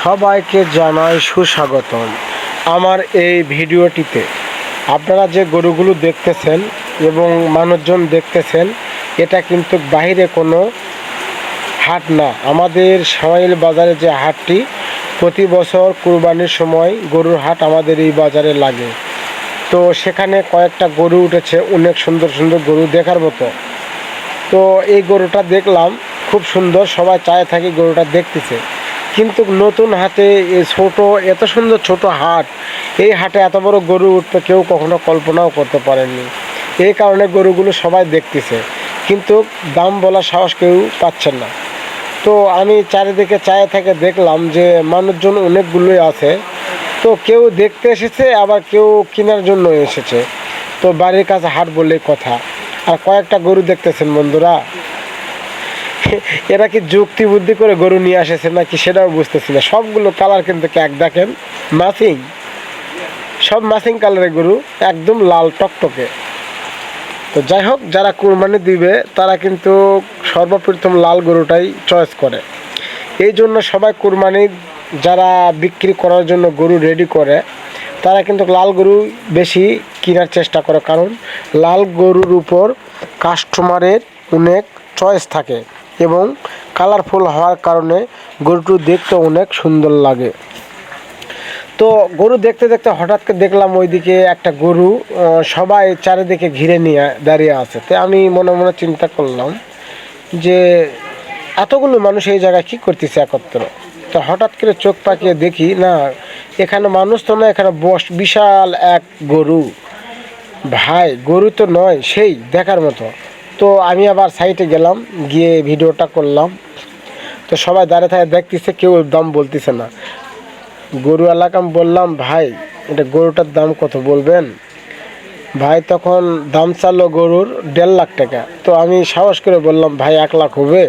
সবাইকে জানাই সুস্বাগতম আমার এই ভিডিওটিতে। আপনারা যে গরুগুলো দেখতেছেন এবং মানুষজন দেখতেছেন, এটা কিন্তু বাইরে কোনো হাট না। আমাদের সামাইল বাজারে যে হাটটি, প্রতি বছর কুরবানির সময় গরুর হাট আমাদের এই বাজারে লাগে। তো সেখানে কয়েকটা গরু উঠেছে, অনেক সুন্দর সুন্দর গরু দেখার মতো। তো এই গরুটা দেখলাম, খুব সুন্দর, সবাই চায় থাকি গরুটা দেখতেছে। কিন্তু নতুন এই ছোট, এত সুন্দর ছোট হাট, এই হাটে এত বড় গরু উঠতে কেউ কখনো কল্পনাও করতে পারেননি। এই কারণে গরুগুলো সবাই দেখতেছে, কিন্তু দাম বলার সাহস কেউ পাচ্ছেন না। তো আমি চারিদিকে চায়ে থেকে দেখলাম যে মানুষজন অনেকগুলোই আছে, তো কেউ দেখতে এসেছে, আবার কেউ কেনার জন্য এসেছে। তো বাড়ির কাছে হাট বললেই কথা। আর কয়েকটা গরু দেখতেছেন বন্ধুরা। এরা কি যুক্তি বুদ্ধি করে গরু নিয়ে আসেছে নাকি সেটাও বুঝতেছি না। সবগুলো কালার কিন্তু এক দেখেন? মাসিং সব মাসিং কালারের গরু, একদম লাল টকটকে। তো যাই হোক, যারা কুরবানি দিবে, তারা কিন্তু সর্বপ্রথম লাল গরুটাই চয়েস করে। এই জন্য সবাই কুরবানি যারা বিক্রি করার জন্য গরু রেডি করে, তারা কিন্তু লাল গরু বেশি কেনার চেষ্টা করে। কারণ লাল গরুর উপর কাস্টমারের অনেক চয়েস থাকে। এবং কালারফুল হওয়ার কারণে গরুটি দেখতে অনেক সুন্দর লাগে। তো গরু দেখতে দেখতে হঠাৎ করে দেখলাম ওইদিকে একটা গরু সবাই চারিদিকে ঘিরে নিয়ে দাঁড়িয়ে আছে। তো আমি মনে মনে চিন্তা করলাম যে এতগুলো মানুষ এই জায়গায় কী করতেছে একত্র? তো হঠাৎ করে চোখ পাকিয়ে দেখি, না, এখানে মানুষ তো না এখানে বস, বিশাল এক গরু। ভাই, গরু তো নয়, সেই, দেখার মতো। তো আমি আবার সাইটে গেলাম, গিয়ে ভিডিওটা করলাম। তো সবাই দাঁড়িয়ে থাকে, দেখতেছে কেউ দাম বলতেছে না। গরু এলাকা আমি বললাম, ভাই, এটা গরুটার দাম কত বলবেন? ভাই তখন দাম চালো গরুর দেড় লাখ টাকা। তো আমি সাহস করে বললাম, ভাই, এক লাখ হবে।